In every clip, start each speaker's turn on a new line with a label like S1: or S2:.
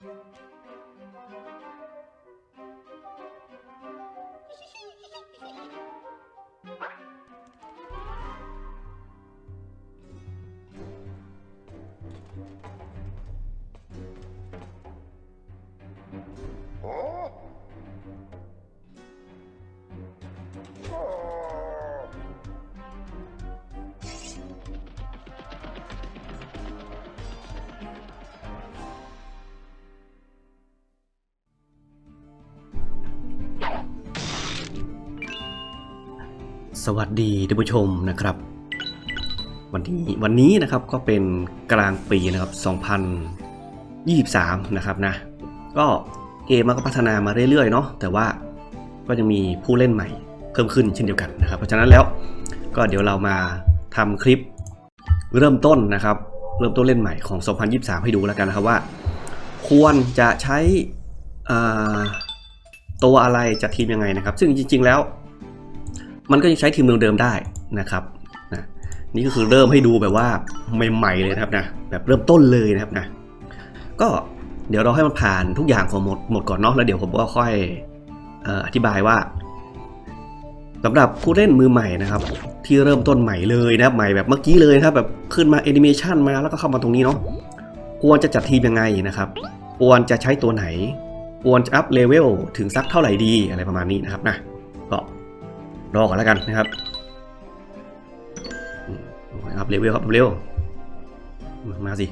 S1: Bye. สวัสดีท่านผู้ชมนะครับ วันนี้วันนี้นะครับก็เป็นกลางปีนะครับ 2023 นะครับนะ ก็เกมมันก็พัฒนามาเรื่อยๆเนาะแต่ว่าก็ยังมีผู้เล่นใหม่เพิ่มขึ้นเช่นเดียวกันนะครับ เพราะฉะนั้นแล้วก็เดี๋ยวเรามาทำคลิปเริ่มต้นนะครับ เริ่มต้นเล่นใหม่ของ 2023 ให้ดูแล้วกันนะครับว่า ควรจะใช้ตัวอะไรจัดทีมยังไงนะครับ ซึ่งจริง ๆ แล้ว มันก็ยังใช้ทีมเดิมๆได้นะครับนะนี่ก็คือเริ่มให้ดูแบบว่าใหม่ๆเลยนะครับนะแบบเริ่มต้นเลยนะครับนะก็เดี๋ยวเราให้มันผ่านทุกอย่างของหมดหมดก่อนเนาะแล้วเดี๋ยวผมก็ค่อยเอ่ออธิบายว่าสำหรับผู้เล่นมือใหม่นะครับ ที่เริ่มต้นใหม่เลยนะครับใหม่แบบเมื่อกี้เลยนะครับแบบขึ้นมาแอนิเมชันมาแล้วก็เข้ามาตรงนี้เนาะควรจะจัดทีมยังไงนะครับควรจะใช้ตัวไหนควรจะอัพเลเวลถึงสักเท่าไหร่ดีอะไรประมาณนี้นะครับนะก็ รอก่อนแล้วกันนะครับอัพเลเวลครับเลเวมาสิ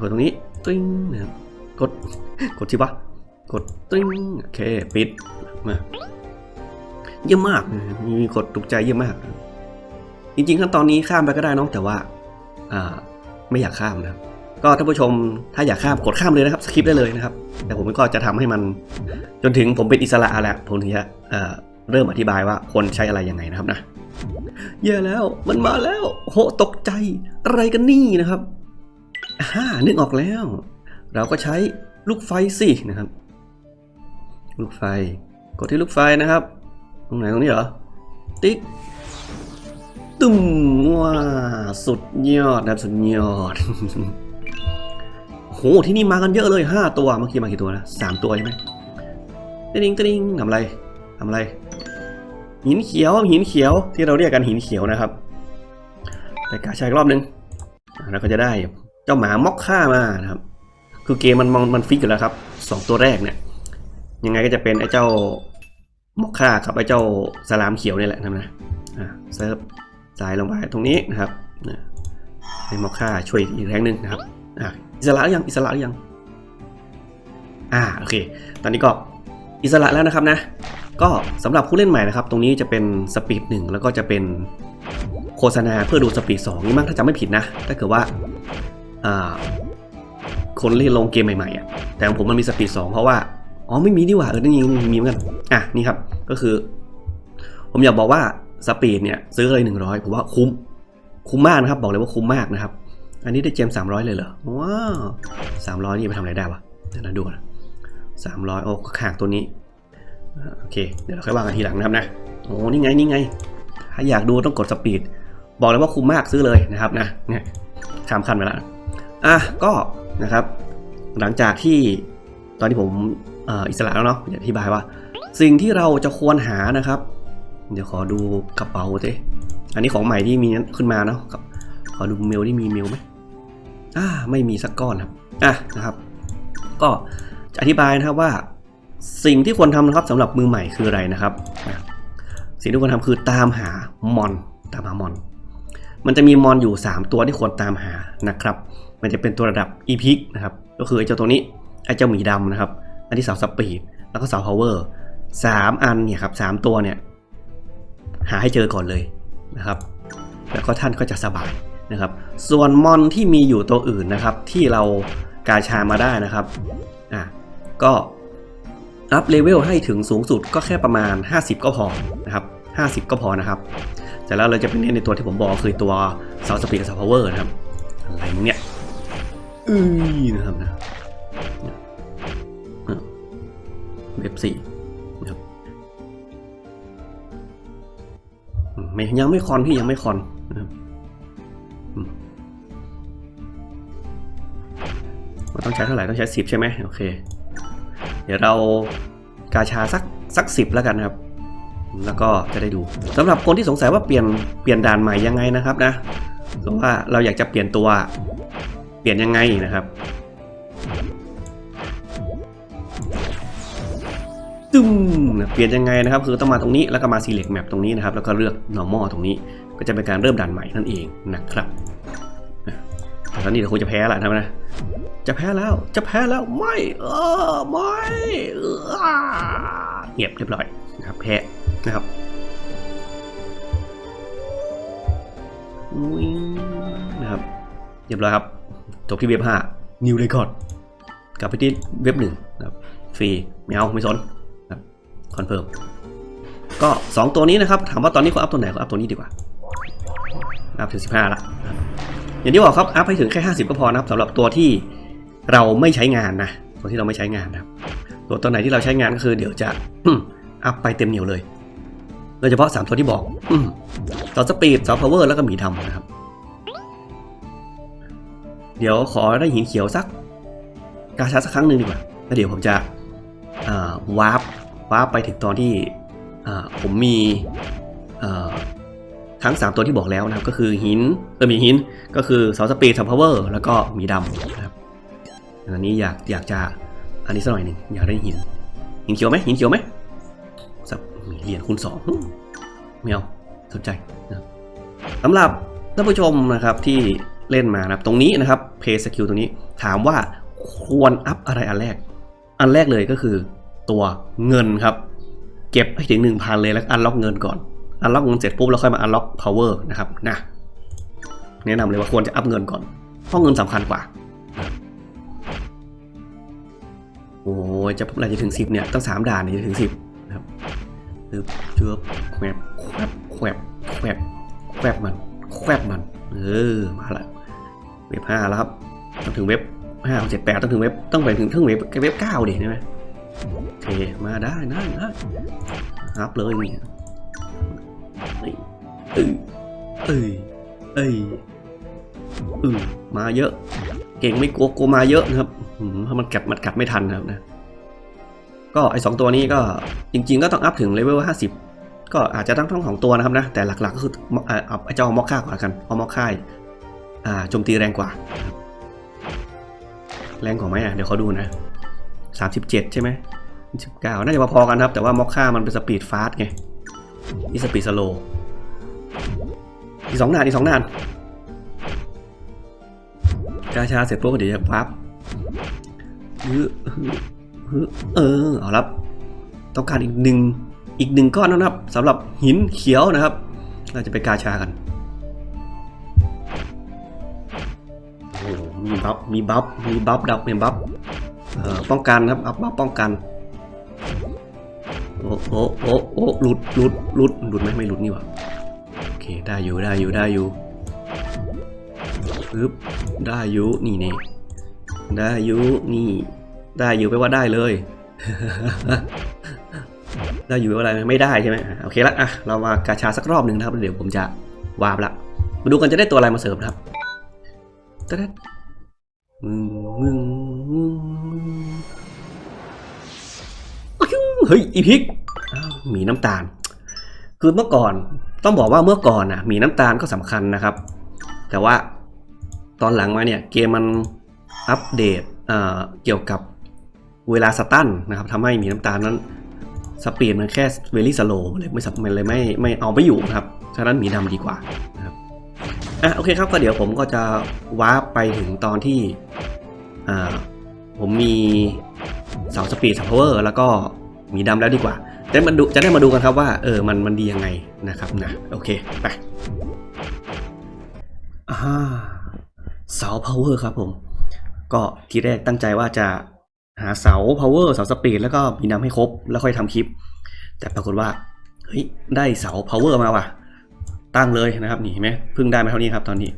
S1: กดตรงนี้ติ้งนะครับกดกดที่ปะกดติ้งโอเคปิดมาเยี่ยมมากมีกดถูกใจเยี่ยมมาก จริงๆขั้นตอนนี้ข้ามไปก็ได้น้องแต่ว่าอ่าไม่อยากข้ามนะครับก็ท่านผู้ชมถ้าอยากข้ามกดข้ามเลยนะครับสคิปได้เลยนะครับ แต่ผมก็จะทำให้มันจนถึงผมเป็นอิสระแล้วผมถึงจะ เริ่มอธิบายว่าคนใช้อะไรยังไงนะครับนะแย่แล้วมันมาแล้ว โหตกใจอะไรกันนี่นะครับฮ่านึกออกแล้ว เราก็ใช้ลูกไฟสินะครับ ลูกไฟ กดที่ลูกไฟนะครับ ตรงไหนตรงนี้เหรอ ติ๊กตุ้มว้าสุดยอดนะสุดยอดโหที่นี่มากันเยอะเลยห้าตัวเมื่อกี้มากี่ตัวนะสามตัวใช่ไหมติ๊งติ๊งทำอะไรทำอะไร หินเขียวหินเขียวที่เราเรียกกันหินเขียวนะครับไปกาชาอีกรอบนึงอ่าแล้วก็จะได้เจ้าหมามอกค่ามานะครับ คือเกมมันมองมันฟิกอยู่แล้วครับสองตัวแรกเนี่ยยังไงก็จะเป็นไอ้เจ้ามอกค่ากับไอ้เจ้าสลามเขียวนี่แหละนะนะเซิร์ฟสายลงไปตรงนี้นะครับนะให้มอกค่าช่วยอีกแรงหนึ่งนะครับอิสระหรือยังอิสระหรือยังอ่าโอเค ตอนนี้ก็อิสระแล้วนะครับนะ ก็สำหรับผู้เล่นใหม่นะครับ ตรงนี้จะเป็นสปีดหนึ่งแล้วก็จะเป็นโฆษณาเพื่อดูสปีดสองนี่มั้งถ้าจำไม่ผิดนะ ถ้าเกิดว่าคนเล่นลงเกมใหม่ๆอะแต่ของผมมันมีสปีดสองเพราะว่า อ๋อไม่มีดีกว่าเออนี่มีเหมือนกัน อะนี่ครับก็คือ ผมอยากบอกว่าสปีดเนี่ยซื้อเลยหนึ่งร้อยผมว่าคุ้ม คุ้มมากนะครับ บอกเลยว่าคุ้มมากนะครับ อันนี้ได้เจมสามร้อยเลยเหรอ ว้าวสามร้อยนี่ไปทำอะไรได้วะเดี๋ยวนะดูนะสามร้อยโอ้ขางตัวนี้ โอเค เดี๋ยวเราค่อยว่ากันทีหลังนะครับนะ โอ้นี่ไงนี่ไง ถ้าอยากดูต้องกดสปีด บอกเลยว่าคุ้มมากซื้อเลยนะครับนะ เนี่ยข้ามขั้นไปแล้วอะก็นะครับ หลังจากที่ตอนที่ผมอ,อิสระแล้วเนาะอยากอธิบายว่า สิ่งที่เราจะควรหานะครับ เดี๋ยวขอดูกระเป๋าสิอันนี้ของใหม่ที่มีขึ้นมาเนาะขอดูเมลที่มีเมลไหมอ่าไม่มีสักก้อนครับอะนะครับ ก็จะอธิบายนะครับว่า สิ่งที่ควรทำนะครับสำหรับมือใหม่คืออะไรนะครับ สิ่งที่ควรทำคือตามหามอนตามหามอน มันจะมีมอนอยู่ 3 ตัวที่ควรตามหานะครับ มันจะเป็นตัวระดับอีพิกนะครับก็คือไอ้เจ้าตัวนี้ไอ้เจ้าหมีดำนะครับ อันที่เสาสปีดแล้วก็เสาพาวเวอร์สามอันเนี่ยครับสามตัวเนี่ยหาให้เจอก่อนเลยนะครับ แล้วก็ท่านก็จะสบายนะครับ ส่วนมอนที่มีอยู่ตัวอื่นนะครับ ที่เรากาชามาได้นะครับอะก็ อัพเลเวลให้ถึงสูงสุดก็แค่ประมาณ 50 ก็พอนะครับ 50 ก็พอนะครับแต่แล้วเราจะเป็นเน้นในตัวที่ผมบอกคือตัวเสาสปีดกับเสาพาวเวอร์นะครับ อะไรมึงเนี่ยอือนะครับนะเว็บสี่นะครับไม่ยังไม่คอนพี่ยังไม่คอนนะครับต้องใช้เท่าไหร่ต้องใช้สิบใช่ไหมโอเค เดี๋ยวเรากาชาสักสักสิบแล้วกันนะครับ แล้วก็จะได้ดูสำหรับคนที่สงสัยว่าเปลี่ยนเปลี่ยนด่านใหม่ยังไงนะครับนะหรือว่าเราอยากจะเปลี่ยนตัวเปลี่ยนยังไงนะครับตึ้มนะเปลี่ยนยังไงนะครับ คือต้องมาตรงนี้แล้วก็มา select map ตรงนี้นะครับ แล้วก็เลือก normal ตรงนี้ ก็จะเป็นการเริ่มด่านใหม่นั่นเองนะครับ แต่ตอนนี้เดี๋ยวคงจะแพ้ละนะนะจะแพ้แล้วจะแพ้แล้วไม่เออไม่เออเงียบเรียบร้อยนะครับแพ้นะครับวิ่งนะครับเรียบร้อยครับจบที่เว็บ5 New Record กลับไปที่เว็บหนึ่งนะครับฟรีไม่เอาไม่สนนะครับคอนเฟิร์มก็ 2 ตัวนี้นะครับถามว่าตอนนี้เขาอัพตัวไหนเขาอัพตัวนี้ดีกว่าอัพถึง15ละนะครับ อย่างที่บอกครับอัพให้ถึงแค่ 50 ก็พอนะครับสำหรับตัวที่เราไม่ใช้งานนะตัวที่เราไม่ใช้งานนะครับตัวตัวไหนที่เราใช้งานก็คือเดี๋ยวจะอัพไปเต็มเหนียวเลยโดยเฉพาะ 3 ตัวที่บอกต่อสปีดต่อพาวเวอร์แล้วก็หมีดำนะครับ เดี๋ยวขอได้หินเขียวสักกาชาสักครั้งหนึ่งดีกว่าแล้วเดี๋ยวผมจะวาร์ปวาร์ปไปถึงตอนที่ผมมี ทั้ง 3 ตัวที่บอกแล้วนะครับก็คือหินเออมีหินก็คือเสาสปีดเสาพาวเวอร์แล้วก็มีดำนะครับอันนี้อยากอยากจะอันนี้สักหน่อยหนึ่งอยากได้หินหินเขียวไหมหินเขียวไหมสักมีเหรียญคูณสองไม่เอาสนใจนะสำหรับท่านผู้ชมนะครับที่เล่นมานะครับตรงนี้นะครับเพย์สกิลตรงนี้ถามว่าควรอัพอะไรอันแรก อันแรกเลยก็คือตัวเงินครับ เก็บให้ถึง 1,000 เลยแล้วอันล็อกเงินก่อน อันล็อกเงินเสร็จปุ๊บเราค่อยมาอันล็อกพาวเวอร์นะครับนะแนะนำเลยว่าควรจะอัพเงินก่อนเพราะเงินสำคัญกว่า โอ้ยจะอะไรจะถึงสิบเนี่ยตั้งสามด่านจะถึงสิบนะครับปึ๊บเชือบแควบแควบแควบแควบมันแควบมัน เออ มาละเว็บห้าแล้วครับ ต้องถึงเว็บห้าเจ็ดแปดต้องถึงเว็บ ต้องไปถึงถึงเว็บเว็บเก้าดิใช่ไหมโอเค มาได้ได้ได้อัพเลยเนี่ย เอ้ยเอ้ยเอ้ยเอ้ยอืมาเยอะ เก่งไม่กลัวกลัวมาเยอะนะครับอืมถ้ามันกัดมันกัดไม่ทันนะครับนะ ก็ไอสองตัวนี้ก็จริง ๆ ก็ต้องอัพถึงเลเวลห้าสิบก็อาจจะต้องทั้งสองตัวนะครับนะ แต่หลักๆก็คือเอาไอเจ้ามอคค่าก่อนกันเพราะมอคค่าอ่าโจมตีแรงกว่า แรงกว่าไหมอะเดี๋ยวเขาดูนะสามสิบเจ็ดใช่ไหมสิบเก้าน่าจะพอๆกันครับ แต่ว่ามอคค่ามันเป็นสปีดฟาสต์ไง นี่สปีดสโลอีกสองนานอีกสองนานกาชาเสร็จปุ๊บเดี๋ยวจะปั๊บฮึฮึฮึเออเอาละต้องการอีกหนึ่งอีกหนึ่งก้อนนะครับสำหรับหินเขียวนะครับ เราจะไปกาชากันโอ้มีบัฟมีบัฟมีบัฟดับมีบัฟป้องกันครับอัพบัฟป้องกัน โอ้โอ้โอ้โอ้หลุดหลุดหลุดหลุดไหมไม่หลุดนี่หว่าโอเคได้อยู่ได้อยู่ได้อยู่ปึ๊บได้อยู่นี่เนี่ได้อยู่นี่ได้อยู่แปลว่าได้เลย ได้อยู่แปลว่าอะไรไม่ได้ใช่ไหมโอเคละอะเรามากาชาสักรอบหนึ่งนะครับเดี๋ยวผมจะวาร์ปละมาดูกันจะได้ตัวอะไรมาเสริมครับตะเด็ดมึงมึง เฮ้ยอีพิกหมีน้ำตาล คือเมื่อก่อนต้องบอกว่าเมื่อก่อนน่ะหมีน้ำตาลก็สำคัญนะครับ แต่ว่าตอนหลังมาเนี่ยเกมมันอัปเดตเเกี่ยวกับเวลาสตันนะครับทำให้มีน้ำตาลนั้นสปีดมันแค่เวลี่สโลเลยไม่สับมันเลยไม่ไม่เอาไม่อยู่นะครับฉะนั้นหมีดำดีกว่านะครับอะโอเคครับก็เดี๋ยวผมก็จะวาร์ปไปถึงตอนที่ผมมีเสาสปีดสพาวเวอร์แล้วก็ หมีดำแล้วดีกว่าจะมาดูจะได้มาดูกันครับว่าเออมันมันดียังไงนะครับนะโอเคไปอ่าเสา power ครับผม ก็ทีแรกตั้งใจว่าจะหาเสา power เสาสปีดแล้วก็มีน้ำให้ครบ แล้วค่อยทำคลิป แต่ปรากฏว่าเฮ้ยได้เสา power มาว่ะตั้งเลยนะครับนี่เห็นไหมเพิ่งได้มาเท่านี้ครับตอนนี้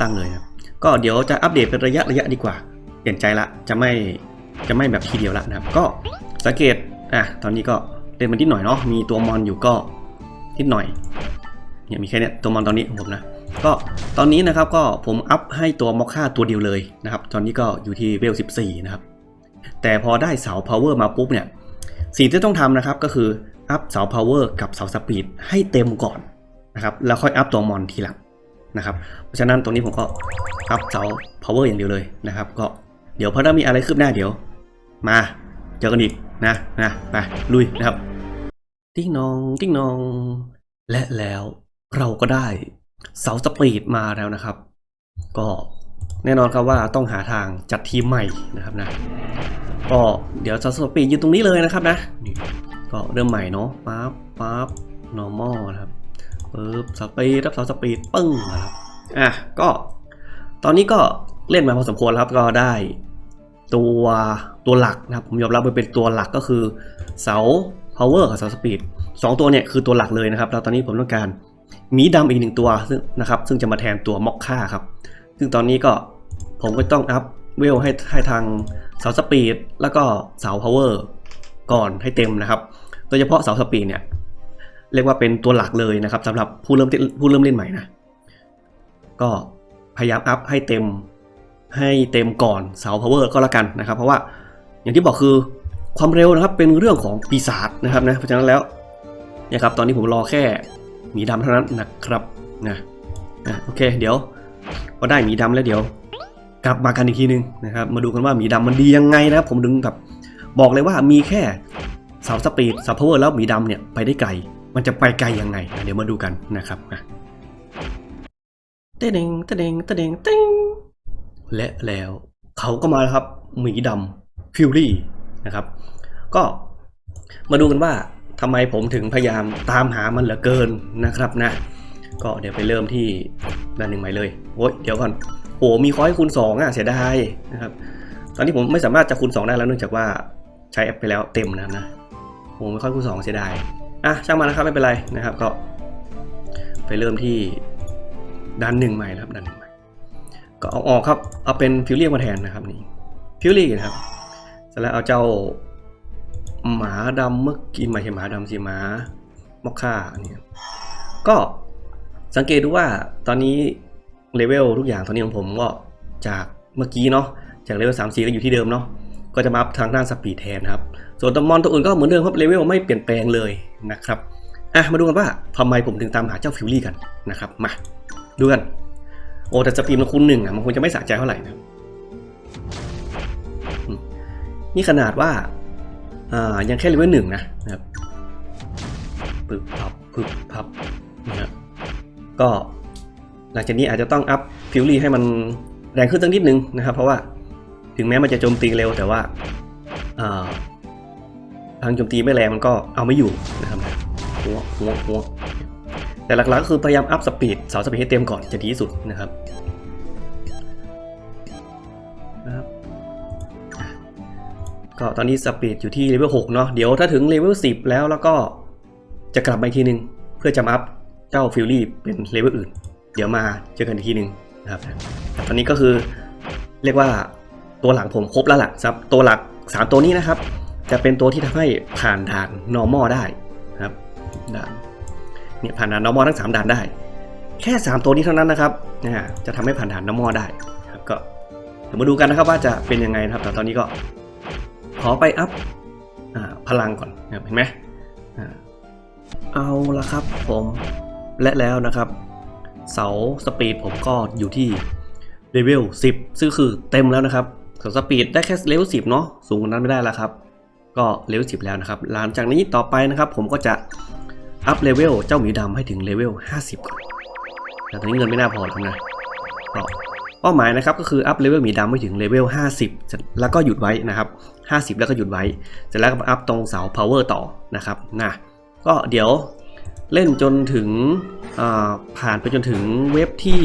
S1: ตั้งเลยครับก็เดี๋ยวจะอัปเดตเป็นระยะระยะดีกว่า เปลี่ยนใจละจะไม่จะไม่แบบทีเดียวละนะครับ ก็สังเกต อะตอนนี้ก็เล่นมันนิดหน่อยเนาะมีตัวมอนอยู่ก็นิดหน่อยเนี่ยมีแค่เนี้ยตัวมอนตอนนี้ของผมนะก็ตอนนี้นะครับก็ผมอัพให้ตัวมอคค่าตัวเดียวเลยนะครับ ตอนนี้ก็อยู่ที่เวล 14 นะครับ แต่พอได้เสา power มาปุ๊บเนี่ยสิ่งที่ต้องทำนะครับก็คืออัพเสา power กับเสา speed ให้เต็มก่อนนะครับแล้วค่อยอัพตัวมอนทีหลังนะครับเพราะฉะนั้นตรงนี้ผมก็อัพเสา power อย่างเดียวเลยนะครับ ก็เดี๋ยวพอถ้ามีอะไรคืบหน้าเดี๋ยว มาเจอกันอีก นะนะไปลุยนะครับ ติ๊งนองติ๊งนอง และแล้วเราก็ได้เสาสปีดมาแล้วนะครับ ก็แน่นอนครับว่าต้องหาทางจัดทีมใหม่นะครับนะ ก็เดี๋ยวเสาสปีดยืนตรงนี้เลยนะครับนะนี่ก็เริ่มใหม่เนาะปั๊บปั๊บ normal นะครับปึ๊บสปีดรับเสาสปีดปึ้งนะครับอะก็ตอนนี้ก็เล่นมาพอสมควรครับก็ได้ ตัวตัวหลักนะครับผมยอมรับว่าเป็นตัวหลักก็คือเสา power กับเสา speed สองตัวเนี่ยคือตัวหลักเลยนะครับแล้วตอนนี้ผมต้องการมีดำอีกหนึ่งตัวซึ่งนะครับซึ่งจะมาแทนตัวม็อกค่าครับ ซึ่งตอนนี้ก็ผมก็ต้องอัพเวลให้ให้ทางเสา speed แล้วก็เสา power ก่อนให้เต็มนะครับ โดยเฉพาะเสา speed เนี่ยเรียกว่าเป็นตัวหลักเลยนะครับสำหรับผู้เริ่มผู้เริ่มเล่นใหม่นะ ก็พยายามอัพให้เต็ม ให้เต็มก่อนเสา power ก็แล้วกันนะครับ เพราะว่าอย่างที่บอกคือความเร็วนะครับเป็นเรื่องของปีศาจนะครับนะเพราะฉะนั้นแล้วเนี่ยครับตอนนี้ผมรอแค่หมีดำเท่านั้นนะครับนะนะโอเคเดี๋ยวพอได้หมีดำแล้วเดี๋ยว กลับมากันอีกทีนึงนะครับมาดูกันว่าหมีดำมันดียังไงนะครับผมถึงแบบบอกเลยว่ามีแค่เสาสปีดเสา power แล้วหมีดำเนี่ยไปได้ไกล มันจะไปไกลยังไง เดี๋ยวมาดูกันนะครับนะเต้เดงเต้เดงเต้เดงเต้ง และแล้วเขาก็มาแล้วครับหมีดำฟิวรี่นะครับ ก็มาดูกันว่าทำไมผมถึงพยายามตามหามันเหลือเกินนะครับนะ ก็เดี๋ยวไปเริ่มที่ด้านหนึ่งใหม่เลยโอ้ยเดี๋ยวก่อนโหมีคอยคูณ2อะเสียดายนะครับ ตอนนี้ผมไม่สามารถจะคูณ 2 ได้แล้วเนื่องจากว่าใช้แอปไปแล้วเต็มนะครับนะโหไม่ค่อยคูณ 2 เสียดายอะช่างมันนะครับไม่เป็นไรนะครับ ก็ ไปเริ่มที่ด้านหนึ่งใหม่นะครับด้านหนึ่ง ก็เอาออกครับ เอาเป็นฟิวเรียมาแทนนะครับนี่ฟิวเรียนะครับเสร็จแล้วเอาเจ้าหมาดำเมื่อกี้ไม่ใช่หมาดำสิหมามอคค่าเนี่ยก็สังเกตดูว่าตอนนี้เลเวลทุกอย่างตอนนี้ของผมก็จากเมื่อกี้เนาะจากเลเวล3 4ก็อยู่ที่เดิมเนาะก็จะมาอัพทางด้านสปีดแทนครับ ส่วนตัวมอนตัวอื่นก็เหมือนเดิมครับเลเวลไม่เปลี่ยนแปลงเลยนะครับอะมาดูกันว่าทำไมผมถึงตามหาเจ้าฟิวรี่กันนะครับมาดูกัน โอ้แต่สปีดมันคูณหนึ่งอะมันคงจะไม่สะใจเท่าไหร่นะนี่ขนาดว่าอ่ายังแค่เลเวลหนึ่งนะนะครับปึ๊บพับปึ๊บพับนะครับก็หลังจากนี้อาจจะต้องอัพฟิวรี่ให้มันแรงขึ้นตั้งนิดนึงนะครับ เพราะว่าถึงแม้มันจะโจมตีเร็วแต่ว่าอ่าทางโจมตีไม่แรงมันก็เอาไม่อยู่นะครับหัวหัวหัว แต่หลักๆก็คือพยายามอัพสปีดเสาสปีดให้เต็มก่อนจะดีที่สุดนะครับนะครับ ก็ตอนนี้สปีดอยู่ที่เลเวล6เนาะเดี๋ยวถ้าถึงเลเวล10 แล้วแล้วก็จะกลับมาอีกทีนึง เพื่อจะมาอัพเจ้าฟิลลี่เป็นเลเวลอื่น เดี๋ยวมาเจอกันอีกทีนึงนะครับตอนนี้ก็คือเรียกว่าตัวหลังผมครบแล้วล่ะครับตัวหลัก 3 ตัวนี้นะครับ จะเป็นตัวที่ทำให้ผ่านด่าน normal ได้นะครับด่าน เนี่ยผ่านด่านนอมอทั้ง 3 ด่านได้ แค่ 3 ตัวนี้เท่านั้นนะครับนะจะทำให้ผ่านด่านนอมอได้ครับก็เดี๋ยวมาดูกันนะครับว่าจะเป็นยังไงนะครับ แต่ตอนนี้ก็ขอไปอัพอพลังก่อนเห็นไหมเอาละครับผมและแล้วนะครับ เสาสปีดผมก็อยู่ที่เลเวล10 ซึ่งคือเต็มแล้วนะครับเสาสปีดได้แค่เลเวล10 เนาะสูงกว่านั้นไม่ได้แล้วครับ ก็เลเวล10 แล้วนะครับ หลังจากนี้ต่อไปนะครับ ผมก็จะ อัพเลเวลเจ้าหมีดำให้ถึงเลเวล 50 ก่อน แต่ตอนนี้เงินไม่น่าพอหรอกนะก็เป้าหมายนะครับก็คืออัพเลเวลหมีดำให้ถึงเลเวล 50 แล้วก็หยุดไว้นะครับ 50 แล้วก็หยุดไว้เสร็จแล้วก็อัพตรงเสา power ต่อนะครับนะก็เดี๋ยวเล่นจนถึงอ่าผ่านไปจนถึงเว็บที่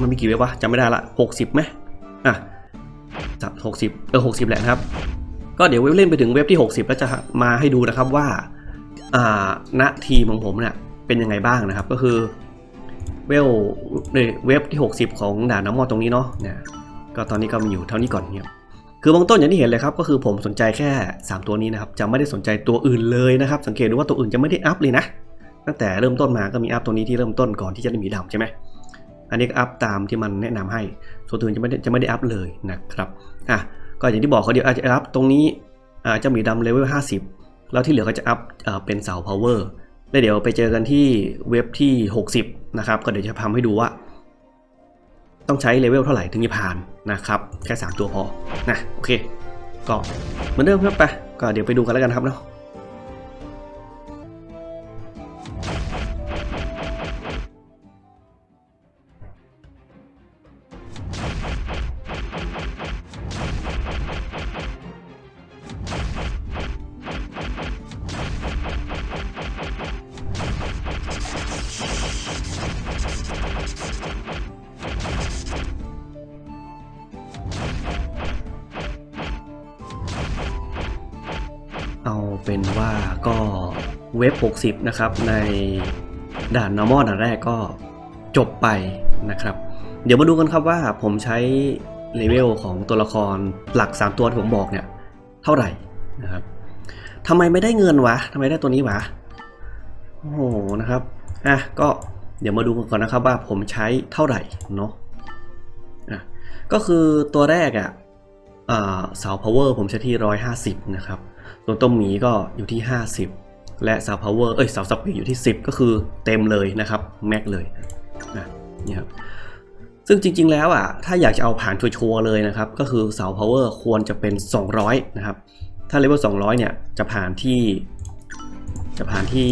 S1: มันมีกี่เว็บวะจำไม่ได้ละ 60ไหมอะจับ60 เออ 60 แหละครับ ก็เดี๋ยวเว็บเล่นไปถึงเว็บที่ 60 แล้วจะมาให้ดูนะครับว่า ณทีมของผมเนี่ยเป็นยังไงบ้างนะครับ ก็คือเวลเว็บที่ 60 ของด่านน้ำมอดตรงนี้เนาะเนี่ยก็ตอนนี้ก็มีอยู่เท่านี้ก่อนเนี่ยคือบางต้นอย่างที่เห็นเลยครับก็คือผมสนใจแค่ 3 ตัวนี้นะครับจะไม่ได้สนใจตัวอื่นเลยนะครับ สังเกตดูว่าตัวอื่นจะไม่ได้อัพเลยนะตั้งแต่เริ่มต้นมาก็มีอัพตัวนี้ที่เริ่มต้นก่อนที่จะได้หมีดำใช่ไหมอันนี้ก็อัพตามที่มันแนะนำให้ส่วนอื่นจะไม่ได้จะไม่ได้อัพเลยนะครับอะก็อย่างที่บอกเขาเดี๋ยวอาจจะอัพตรงนี้อาเจะมีดำเลเวล50 แล้วที่เหลือก็จะอัพเป็นเสา power แล้วเดี๋ยวไปเจอกันที่เว็บที่ 60 นะครับ ก็เดี๋ยวจะทำให้ดูว่า ต้องใช้เลเวลเท่าไหร่ถึงจะผ่านนะครับ แค่ 3 ตัวพอนะโอเค ก็เหมือนเดิมครับไป ก็เดี๋ยวไปดูกันแล้วกันครับเนาะ เป็นว่าก็เว็บ60 นะครับ ในด่าน normal ด่านแรกก็จบไปนะครับ เดี๋ยวมาดูกันครับว่าผมใช้เลเวลของตัวละครหลัก 3 ตัวที่ผมบอกเนี่ยเท่าไหร่นะครับทำไมไม่ได้เงินวะทำไมได้ตัวนี้วะโอ้โหนะครับอะก็เดี๋ยวมาดูกันก่อนนะครับว่าผมใช้เท่าไหร่เนาะอะก็คือตัวแรกอะอ่าเสา power ผมใช้ที่ 150 นะครับ ตัวต้มหมีก็อยู่ที่ 50 และเสา power เอ้ยเสาสปีดอยู่ที่ 10 ก็คือเต็มเลยนะครับแม็กเลยนะนี่ครับซึ่งจริง ๆ แล้วอะถ้าอยากจะเอาผ่านชัวร์เลยนะครับ ก็คือเสา power ควรจะเป็น 200 นะครับ ถ้าเลเวล200 เนี่ย จะผ่านที่ จะผ่านที่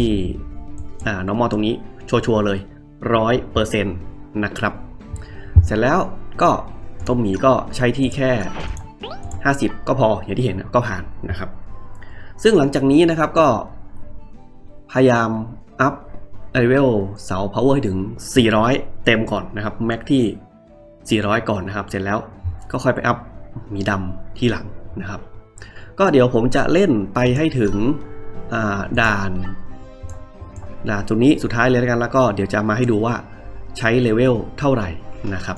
S1: อ่า normal ตรงนี้ชัวร์เลย100%นะครับ เสร็จแล้วก็ต้มหมีก็ใช้ที่แค่ 50 ก็พออย่างที่เห็นก็ผ่านนะครับ ซึ่งหลังจากนี้นะครับก็พยายามอัพเลเวลเสา power ให้ถึง 400 เต็มก่อนนะครับแม็กที่ 400 ก่อนนะครับ เสร็จแล้วก็ค่อยไปอัพมีดำที่หลังนะครับ ก็เดี๋ยวผมจะเล่นไปให้ถึงด่านด่านตรงนี้สุดท้ายเลยแล้วกันแล้วก็เดี๋ยวจะมาให้ดูว่าใช้เลเวลเท่าไหร่นะครับ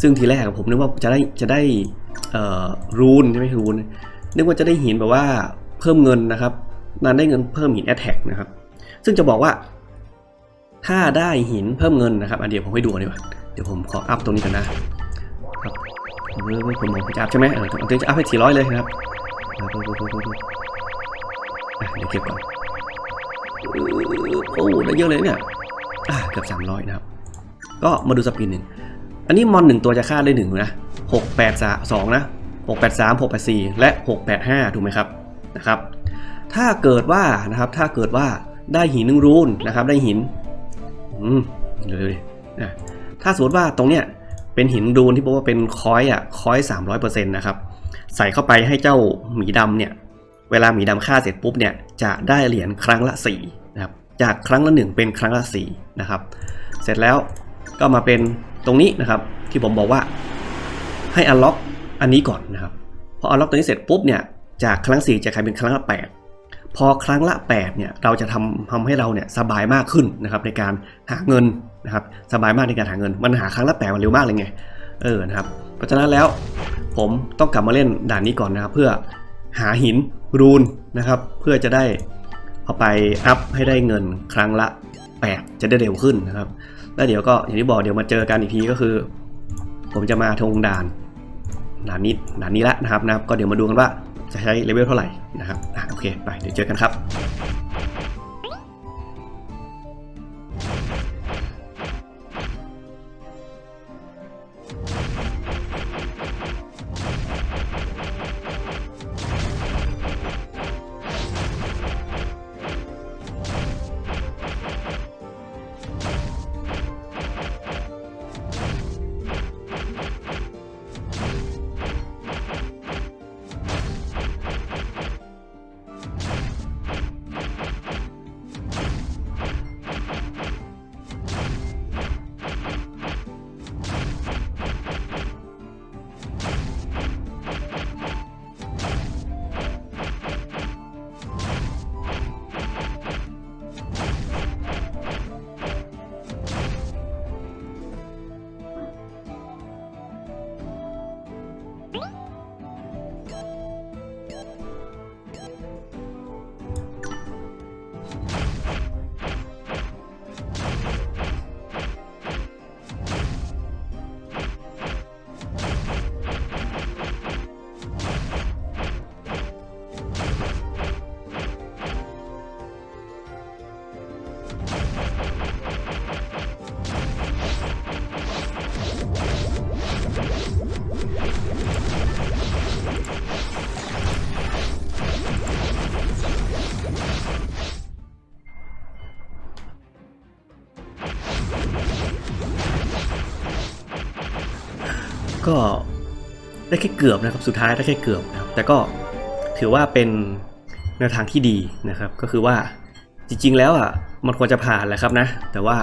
S1: ซึ่งทีแรกผมนึกว่าจะได้จะได้รูนใช่ไหมรูนนึกว่าจะได้หินแบบว่า เพิ่มเงินนะครับนานได้เงินเพิ่มหินแอ t แทกนะครับ ซึ่งจะบอกว่า ถ้าได้หินเพิ่มเงินนะครับอันเดียวผมให้ดูดีกว่าเดี๋ยวผมขออัพตรงนี้กันนะครับเออผมมองจะอัพใช่ไหมเออตรงนี้จะอัพให้สี่ร้อยเลยนะครับอะดูดูดูดูดูอะเดี๋ยวเก็บก่อนโอ้ได้เยอะเลยเนี่ยอะเกือบสามร้อยนะครับ ก็มาดูสปีดหนึ่งอันนี้มอนหนึ่งตัวจะฆ่าได้หนึ่งนะหกแปดสองนะหกแปดสามหกแปดสี่และหกแปดห้าถูกไหมครับ นะครับ ถ้าเกิดว่านะครับ ถ้าเกิดว่าได้หินหนึ่งรูนนะครับ ได้หิน อืมเดี๋ยวนะถ้าสมมติว่าตรงเนี้ยเป็นหินรูนที่บอกว่าเป็นคอยอะคอยสามร้อยเปอร์เซ็นต์นะครับ ใส่เข้าไปให้เจ้าหมีดำเนี่ย เวลาหมีดำฆ่าเสร็จปุ๊บเนี่ย จะได้เหรียญครั้งละสี่นะครับ จากครั้งละหนึ่งเป็นครั้งละสี่นะครับ เสร็จแล้วก็มาเป็นตรงนี้นะครับ ที่ผมบอกว่าให้อันล็อกอันนี้ก่อนนะครับพออันล็อกตัวนี้เสร็จปุ๊บเนี่ย จากครั้งสี่จะกลายเป็นครั้งละแปดพอครั้งละ 8 เนี่ย เราจะทำทำให้เราเนี่ยสบายมากขึ้นนะครับในการหาเงินนะครับสบายมากในการหาเงิน มันหาครั้งละ 8 มันเร็วมากเลยไง เออ นะครับ เพราะฉะนั้นแล้วผมต้องกลับมาเล่นด่านนี้ก่อนนะครับ เพื่อหาหินรูนนะครับ เพื่อจะได้เอาไปอัพให้ได้เงินครั้งละ 8 จะได้เร็วขึ้นนะครับ แล้วเดี๋ยวก็อย่างที่บอกเดี๋ยวมาเจอกันอีกทีก็คือ ผมจะมาทงด่านด่านนี้ด่านนี้ละนะครับนะครับ ก็เดี๋ยวมาดูกันว่า จะใช้เลเวลเท่าไหร่นะครับโอเคไปเดี๋ยวเจอกันครับ ก็ได้แค่เกือบนะครับสุดท้ายได้แค่เกือบนะครับแต่ก็ถือว่าเป็นแนวทางที่ดีนะครับ ก็คือว่าจริงๆแล้วอะมันควรจะผ่านแหละครับนะ แต่ว่า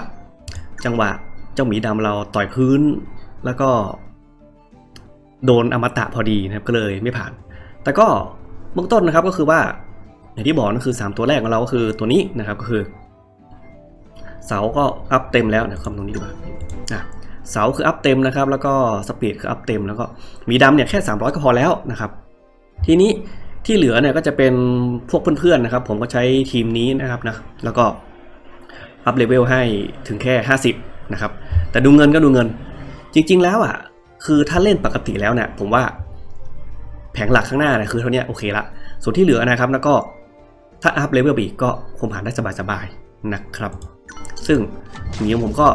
S1: จังหวะเจ้าหมีดำเราต่อยพื้น แล้วก็ โดนอมตะพอดีนะครับก็เลยไม่ผ่าน แต่ก็เบื้องต้นนะครับก็คือว่าอย่างที่บอกนั่นคือ 3 ตัวแรกของเราก็คือตัวนี้นะครับก็คือ เสาก็อัพเต็มแล้วเดี๋ยวคำตรงนี้ดีกว่าอะ เสาคืออัพเต็มนะครับ แล้วก็สปีดคืออัพเต็มแล้วก็มีดำเนี่ยแค่ 300 ก็พอแล้วนะครับ ทีนี้ที่เหลือเนี่ยก็จะเป็นพวกเพื่อนๆนะครับ ผมก็ใช้ทีมนี้นะครับนะแล้วก็อัพเลเวลให้ถึงแค่ 50 นะครับ แต่ดูเงินก็ดูเงิน จริง ๆ แล้วอะ คือถ้าเล่นปกติแล้วเนี่ยผมว่าแผงหลักข้างหน้าเนี่ยคือเท่านี้โอเคละ ส่วนที่เหลือนะครับแล้วก็ถ้าอัพเลเวลอีกก็คงผ่านได้สบายๆนะครับ ซึ่งหมีของผมก็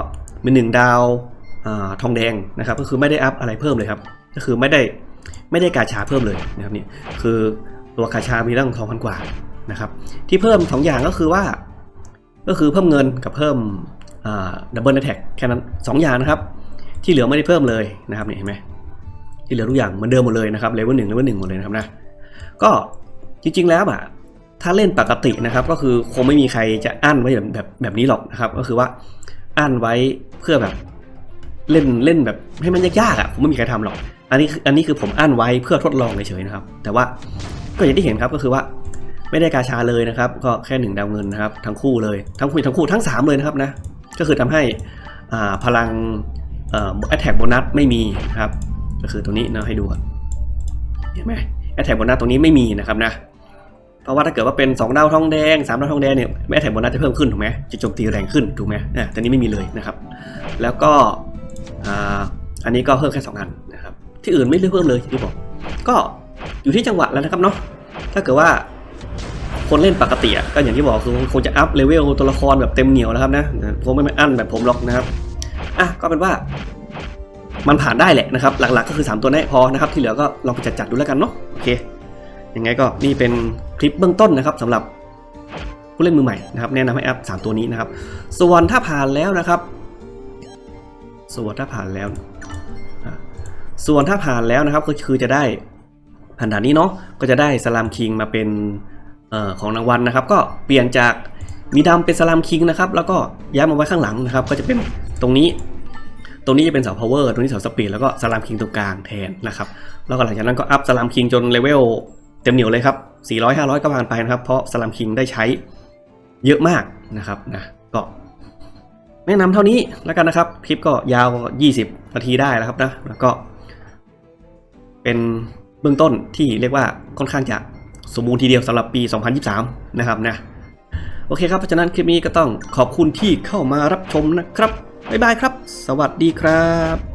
S1: มีหนึ่งดาว ทองแดงนะครับก็คือไม่ได้อัพอะไรเพิ่มเลยครับก็คือไม่ได้ไม่ได้กาชาเพิ่มเลยนะครับนี่คือตัวกาชามีตั้งสองพันกว่านะครับที่เพิ่มสองอย่างก็คือว่า ก็คือเพิ่มเงินกับเพิ่มดับเบิลแท็กแค่นั้นสองอย่างนะครับ ที่เหลือไม่ได้เพิ่มเลยนะครับนี่เห็นไหมที่เหลือทุกอย่างเหมือนเดิมหมดเลยนะครับเลเวลหนึ่งเลเวลหนึ่งหมดเลยนะครับนะก็จริงๆแล้วอะถ้าเล่นปกตินะครับ ก็คือคงไม่มีใครจะอั้นไว้แบบแบบแบบนี้หรอกนะครับ ก็คือว่าอั้นไว้เพื่อแบบ เล่นเล่นแบบให้มันยากๆอะผมไม่มีใครทำหรอก อันนี้คืออันนี้คือผมอั้นไว้เพื่อทดลองเฉยๆนะครับ แต่ว่าก็อย่างที่เห็นครับก็คือว่าไม่ได้กาชาเลยนะครับ ก็แค่หนึ่งดาวเงินนะครับ ทั้งคู่เลยทั้งคู่ทั้งคู่ทั้งสามเลยนะครับนะก็คือทำให้อ่าพลังเอ่อ attack bonus ไม่มีนะครับ ก็คือตัวนี้นะให้ดูเห็นไหม attack bonus ตรงนี้ไม่มีนะครับนะเพราะว่าถ้าเกิดว่าเป็น2ดาวทองแดง3ดาวทองแดงเนี่ย attack bonus จะเพิ่มขึ้นถูกไหมจะโจมตีแรงขึ้นถูกไหมเนี่ยแต่นี้ไม่มีเลยนะครับ แล้วก็ อันนี้ก็เพิ่มแค่ 2 อันนะครับ ที่อื่นไม่เลือกเพิ่มเลยอย่างที่บอก ก็อยู่ที่จังหวะแล้วนะครับเนาะ ถ้าเกิดว่าคนเล่นปกติอะก็อย่างที่บอกคือคงจะอัพเลเวลตัวละครแบบเต็มเหนียวนะครับนะคงไม่อั้นแบบผมหรอกนะครับ อะก็เป็นว่า มันผ่านได้แหละนะครับ หลักๆก็คือ 3 ตัวนี้พอนะครับ ที่เหลือก็ลองไปจัดๆดูแล้วกันเนาะโอเคยังไงก็นี่เป็นคลิปเบื้องต้นนะครับสำหรับผู้เล่นมือใหม่นะครับแนะนำให้แอป3ตัวนี้นะครับ ส่วนถ้าผ่านแล้วนะครับ ส่วนถ้าผ่านแล้ว ส่วนถ้าผ่านแล้วนะครับก็คือจะได้ผ่านด่านนี้เนาะก็จะได้สลามคิงมาเป็นออของรางวัลนะครับ ก็เปลี่ยนจากมีดำเป็นสลามคิงนะครับ แล้วก็ย้ายมาไว้ข้างหลังนะครับ ก็จะเป็นตรงนี้ ตรงนี้จะเป็นเสา power ตรงนี้เสาสปีดแล้วก็สลามคิงตรงกลางแทนนะครับ แล้วก็หลังจากนั้นก็อัพสลามคิงจนเลเวลเต็มเหนียวเลยครับ400 500 ก็ผ่านไปนะครับ เพราะสลามคิงได้ใช้เยอะมากนะครับนะก็ แนะนำเท่านี้แล้วกันนะครับ คลิปก็ยาว 20 นาทีได้แล้วครับนะ แล้วก็ เป็นเบื้องต้นที่เรียกว่าค่อนข้างจะสมบูรณ์ทีเดียวสำหรับปี 2023 นะครับนะ โอเคครับ เพราะฉะนั้นคลิปนี้ก็ต้องขอบคุณที่เข้ามารับชมนะครับ บ๊ายบายครับ สวัสดีครับ